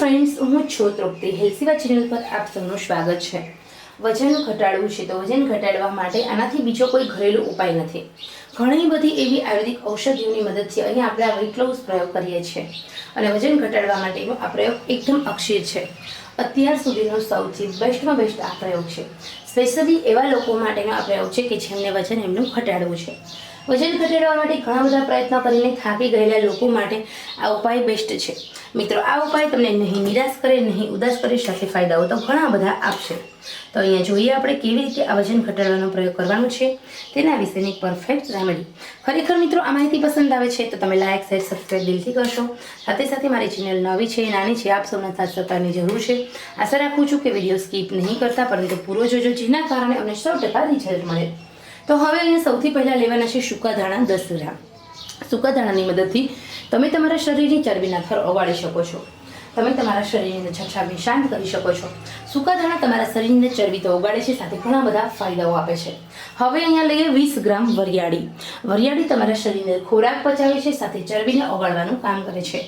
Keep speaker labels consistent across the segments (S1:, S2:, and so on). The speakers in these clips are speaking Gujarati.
S1: ફ્રેન્ડ્સ હું છું તૃપ્તિ. હેલ્સીવા ચેનલ પર આપ સૌનું સ્વાગત છે. વજન ઘટાડવું છે તો વજન ઘટાડવા માટે આનાથી બીજો કોઈ ઘરેલું ઉપાય નથી. ઘણી બધી એવી આયુર્વેદિક ઔષધિઓની મદદથી અહીંયા આપણે આ વેઇટ લોસ પ્રયોગ કરીએ છીએ. અને વજન ઘટાડવા માટેનો આ પ્રયોગ એકદમ અક્ષય છે. અત્યાર સુધીનો સૌથી બેસ્ટમાં બેસ્ટ આ પ્રયોગ છે. સ્પેશિયલી એવા લોકો માટેનો આ પ્રયોગ છે કે જેમને વજન એમનું ઘટાડવું છે. વજન ઘટાડવા માટે ઘણા બધા પ્રયત્નો કરીને થાકી ગયેલા લોકો માટે આ ઉપાય બેસ્ટ છે. મિત્રો, આ ઉપાય તમને નહીં નિરાશ કરે, નહીં ઉદાસ કરી, સાથે ફાયદાઓ તો ઘણા બધા આપશે. તો અહીંયા જોઈએ આપણે કેવી રીતે આ વજન ઘટાડવાનો પ્રયોગ કરવાનો છે. તેના વિશેની પરફેક્ટ રેમેડી ખરેખર મિત્રો, આ માહિતી પસંદ આવે છે તો તમે લાયક શેર સબસ્ક્રાઈબ દિલથી કરશો. સાથે સાથે મારી ચેનલ નવી છે, નાની છે, આપ સૌના સાથ સહકારની જરૂર છે. આશા રાખું છું કે વીડિયો સ્કીપ નહીં કરતા, પરંતુ પૂરો જોજો, જેના કારણે અમને સૌ ટકા રિઝલ્ટ મળે. તો હવે અહીંયા સૌથી પહેલાં લેવાના છે સૂકા ધાણા દસ ગ્રામ સૂકા ધાણાની મદદથી તમે તમારા શરીરની ચરબીના થર ઓગાળી શકો છો. તમે તમારા શરીરની છછાબી શાંત કરી શકો છો. સૂકા ધાણા તમારા શરીરને ચરબી તો ઉગાડે છે, સાથે ઘણા બધા ફાયદાઓ આપે છે. હવે અહીંયા લઈએ વીસ ગ્રામ વરિયાળી. વરિયાળી તમારા શરીરને ખોરાક પચાવે છે, સાથે ચરબીને ઓગાળવાનું કામ કરે છે.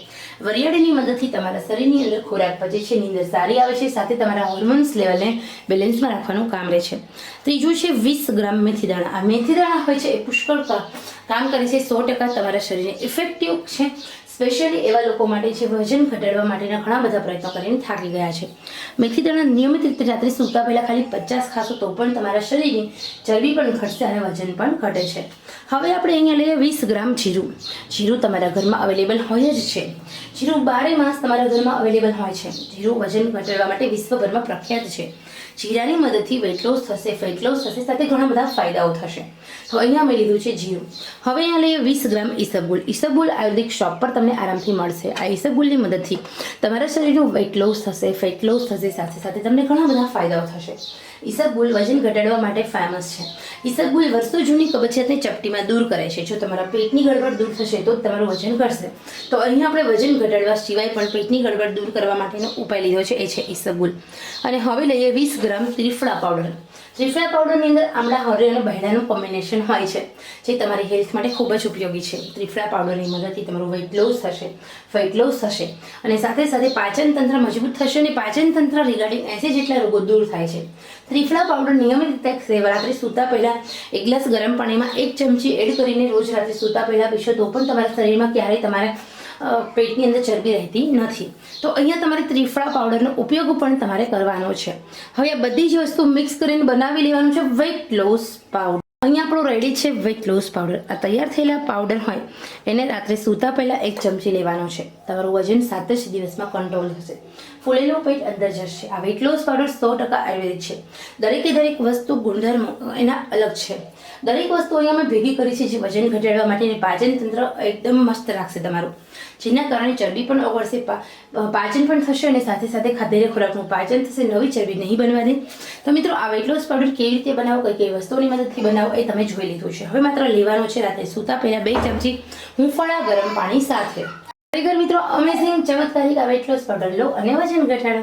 S1: વરિયાળીની મદદથી તમારા શરીરની અંદર ખોરાક પચે છે, નીંદર સારી આવે છે, સાથે તમારા હોર્મોન્સ લેવલને બેલેન્સમાં રાખવાનું કામ રહે છે. ત્રીજું છે વીસ ગ્રામ મેથી દાણા આ મેથી દાણા હોય છે એ પુષ્કળ કામ કરે છે, સો ટકા તમારા શરીરને ઇફેક્ટિવ છે. સ્પેશિયલી એવા લોકો માટે જે વજન ઘટાડવા માટેના ઘણા બધા પ્રયત્નો કરીને થાકી ગયા છે. મેથી દાણા નિયમિત રીતે રાત્રે સૂતા પહેલાં ખાલી પચાસ ખાશો તો પણ તમારા શરીરની ચરબી પણ ઘટશે અને વજન પણ ઘટે છે. હવે આપણે અહીંયા લઈએ વીસ ગ્રામ જીરું. જીરું તમારા ઘરમાં અવેલેબલ હોય જ છે. જીરું બારે માસ તમારા ઘરમાં અવેલેબલ હોય છે. જીરું વજન ઘટાડવા માટે વિશ્વભરમાં પ્રખ્યાત છે. જીરાની મદદથી વેટ લોસ થશે ફેટ લોસ થશે, સાથે ઘણા બધા ફાયદાઓ થશે. તો અહીંયા મેં લીધું છે જીરું. હવે અહીંયા લઈએ વીસ ગ્રામ ઈસબગુલ. ઈસબગુલ આયુર્વેદિક શોપ પર તમને આરામથી મળશે. આ ઈસબગુલની મદદથી તમારા શરીરનું વેટ લોસ થશે ફેટ લોસ થશે, સાથે સાથે તમને ઘણા બધા ફાયદાઓ થશે. ઈસબગુલ વજન ઘટાડવા માટે ફેમસ છે. ઈસબગુલ વર્ષો જૂની કબજિયાતને ચપટીમાં દૂર કરે છે. જો તમારા પેટની ગડબડ દૂર થશે તો તમારું વજન ઘટશે. તો અહીં આપણે વજન ઘટાડવા સિવાય પણ પેટની ગડબડ દૂર કરવા માટેનો ઉપાય લીધો છે. એ છે ઈસબગુલ અને હવે લઈએ વીસ ગ્રામ ત્રિફળા પાવડર. ત્રિફળા પાવડરની અંદર આમળા હરે અને બહેણાનું કોમ્બિનેશન હોય છે, જે તમારી હેલ્થ માટે ખૂબ જ ઉપયોગી છે. ત્રિફળા પાવડરની મદદથી તમારું વેઇટ લોસ થશે ફેટ લોસ થશે અને સાથે સાથે પાચન તંત્ર મજબૂત થશે અને પાચન તંત્ર રિગાર્ડિંગ એસી જેટલા રોગો દૂર થાય છે. ત્રિફળા પાવડર નિયમિત રીતે સેવ રાત્રે સૂતા પહેલાં એક ગ્લાસ ગરમ પાણીમાં એક ચમચી એડ કરીને રોજ રાત્રે સૂતા પહેલાં પીશો તો પણ તમારા શરીરમાં ક્યારેય તમારે પેટની અંદર ચરબી રહેતી નથી. તો અહીંયા તમારે ત્રિફળા પાવડરનો ઉપયોગ પણ તમારે કરવાનો છે. હવે આ બધી જ વસ્તુ મિક્સ કરીને બનાવી લેવાનું છે વેઇટ લોસ પાવડર અહીંયા આપણો રેડી છે વેઇટ લોસ પાવડર આ તૈયાર થયેલા પાવડર હોય, એને રાત્રે સૂતા પહેલાં એક ચમચી લેવાનો છે. તમારું વજન સાત જ દિવસમાં કંટ્રોલ થશે. ફૂલેલો પેટ અંદર જશે. આ વેઇટ લોસ પાવડર સો ટકા આયુર્વેદિક છે. દરેકે દરેક વસ્તુ ગુણધર્મો એના અલગ છે. દરેક વસ્તુ અહીંયા અમે ભેગી કરી છે જે વજન ઘટાડવા માટેની પાચન તંત્ર એકદમ મસ્ત રાખશે તમારું. જેના કારણે ચરબી પણ ઓગળશે પાચન પણ થશે અને સાથે સાથે ખાધેલા ખોરાકનું પાચન થશે, નવી ચરબી નહીં બનવા દે. તો મિત્રો, આ વેટ લોસ પાવડર કેવી રીતે બનાવો, કઈ કઈ વસ્તુઓની મદદથી બનાવો, એ તમે જોઈ લીધું છે. હવે માત્ર લેવાનો છે, રાતે સૂતા પહેલાં બે ચમચી હુંફાળા ગરમ પાણી સાથે. ખરેખર મિત્રો અમેઝિંગ ચમત્કારિક આ વેટ લોસ પાવડર લો અને વજન ઘટાડો.